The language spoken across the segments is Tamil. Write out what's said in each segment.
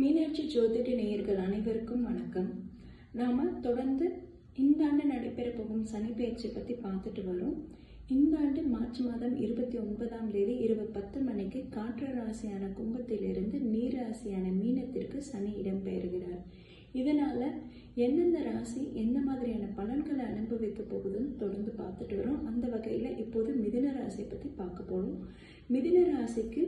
மீனாட்சி ஜோதிட நேயர்கள் அனைவருக்கும் வணக்கம். நாம் தொடர்ந்து இந்த ஆண்டு நடைபெற போகும் சனி பயிற்சி பற்றி பார்த்துட்டு வரோம். இந்த ஆண்டு மார்ச் மாதம் இருபத்தி ஒன்பதாம் தேதி இரவு பத்து மணிக்கு காற்று ராசியான கும்பத்திலிருந்து நீர் ராசியான மீனத்திற்கு சனி இடம்பெயர்கிறார். இதனால எந்தெந்த ராசி எந்த மாதிரியான பலன்களை அனுபவிக்க போகுதுன்னு தொடர்ந்து பார்த்துட்டு வரோம். அந்த வகையில் இப்போது மிதுன ராசியை பற்றி பார்க்க போகிறோம் மிதின ராசிக்கு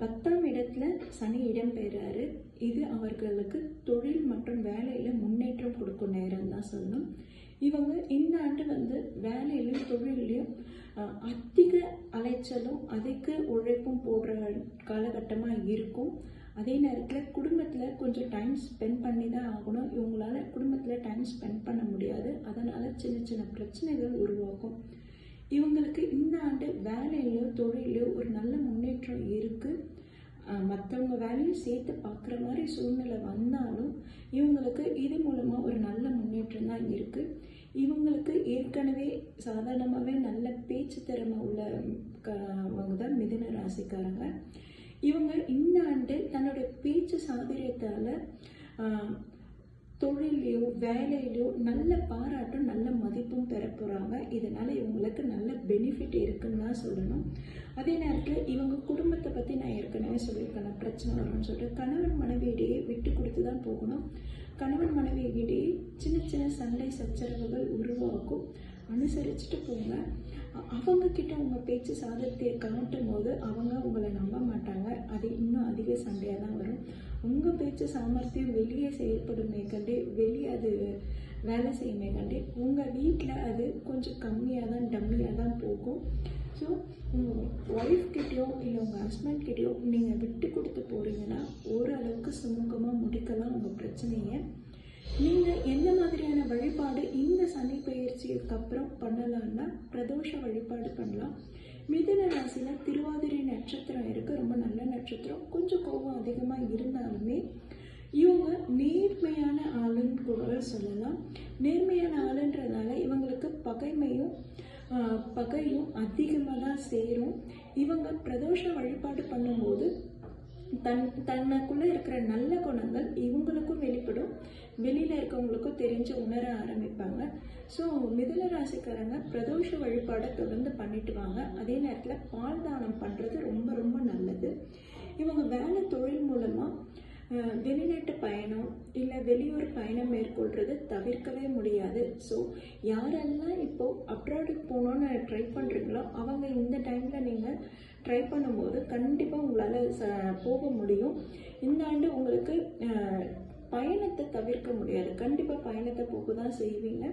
பத்தாம் இடத்துல சனி இடம்பெறாரு இது அவர்களுக்கு தொழில் மற்றும் வேலையில் முன்னேற்றம் கொடுக்கும் நேரம் தான் சொல்லணும். இவங்க இந்த ஆண்டு வந்து வேலையிலும் தொழிலையும் அதிக அலைச்சலும் அதிக உழைப்பும் போடுற காலகட்டமாக இருக்கும். அதே நேரத்தில் குடும்பத்தில் கொஞ்சம் டைம் ஸ்பெண்ட் பண்ணி தான் ஆகணும். இவங்களால குடும்பத்தில் டைம் ஸ்பெண்ட் பண்ண முடியாது. அதனால் சின்ன சின்ன பிரச்சனைகள் உருவாகும். இவங்களுக்கு இந்த ஆண்டு வேலையிலையோ தொழிலையோ ஒரு நல்ல முன்னேற்றம் இருக்குது மற்றவங்க வேலையும் சேர்த்து பார்க்குற மாதிரி சூழ்நிலை வந்தாலும் இவங்களுக்கு இது மூலமாக ஒரு நல்ல முன்னேற்றம் தான் இருக்குது இவங்களுக்கு ஏற்கனவே சாதாரணமாகவே நல்ல பேச்சு திறமை உள்ளவங்க தான் மிதுன ராசிக்காரங்க. இவங்க இந்த ஆண்டு தன்னுடைய பேச்சு சாதுரியத்தால் தொழிலையோ வேலையிலையோ நல்ல பாராட்டும் நல்ல இதனால் இவங்களுக்கு நல்ல பெனிஃபிட் இருக்குன்னு தான் சொல்லணும். அதே நேரத்தில் இவங்க குடும்பத்தை பற்றி நான் ஏற்கனவே சொல்லியிருக்கேன். பிரச்சனை வரும்னு சொல்லிட்டு கணவன் மனைவியிடையே விட்டு கொடுத்து தான் போகணும். கணவன் மனைவியிடையே சின்ன சின்ன சண்டை சச்சரவுகள் உருவாகும். அனுசரிச்சுட்டு போங்க. அவங்கக்கிட்ட அவங்க பேச்சு சாதத்தை காட்டும் போது அவங்க உங்களை நம்ப மாட்டாங்க. அது இன்னும் அதிக சண்டையாக தான் வரும். உங்க பேச்சு சாமர்த்தியம் வெளியே செயல்படுமே கண்டே வெளியே அது வேலை செய்யுமே கண்டே உங்க வீட்டில் அது கொஞ்சம் கம்மியாக தான் டம்மியாக தான் போகும். ஸோ உங்கள் ஒய்ஃப் கிட்டேயோ இல்லை உங்கள் ஹஸ்பண்ட் கிட்டேயோ நீங்கள் விட்டு கொடுத்து போகிறீங்கன்னா ஓரளவுக்கு சுமூகமாக முடிக்கலாம் உங்கள் பிரச்சனையை. நீங்கள் எந்த மாதிரியான வழிபாடு இந்த சனி பயிற்சிக்கு அப்புறம் பண்ணலான்னா பிரதோஷ வழிபாடு பண்ணலாம். மிதுன ராசியில் திருவாதிரை நட்சத்திரம் இருக்குது ரொம்ப நல்ல நட்சத்திரம். கொஞ்சம் கோபம் அதிகமாக இருந்தாலுமே இவங்க நேர்மையான ஆளுன்னு கூட சொல்லலாம். நேர்மையான ஆளுன்றதால இவங்களுக்கு பகைமையும் பகையும் அதிகமாக தான் சேரும். இவங்க பிரதோஷ வழிபாடு பண்ணும்போது தன் தனக்குள்ளே இருக்கிற நல்ல குணங்கள் தெரிஞ்சு உணர ஆரம்பிப்பாங்க. ஸோ மிதுன ராசிக்காரங்க பிரதோஷ வழிபாடை தொடர்ந்து பண்ணிட்டு வாங்க. அதே நேரத்தில் பால் தானம் பண்ணுறது ரொம்ப ரொம்ப நல்லது. இவங்க வேலை தொழில் மூலமாக வெளிநாட்டு பயணம் இல்லை வெளியூர் பயணம் மேற்கொள்றது தவிர்க்கவே முடியாது. ஸோ யாரெல்லாம் இப்போ அப்ராடுக்கு போகணுன்னு ட்ரை பண்ணுறீங்களோ அவங்க இந்த டைமில் நீங்கள் ட்ரை பண்ணும்போது கண்டிப்பாக உங்களால் ச போக முடியும். இந்த ஆண்டு உங்களுக்கு பயணத்தை தவிர்க்க முடியாது. கண்டிப்பாக பயணத்தை போக தான் செய்வீங்க.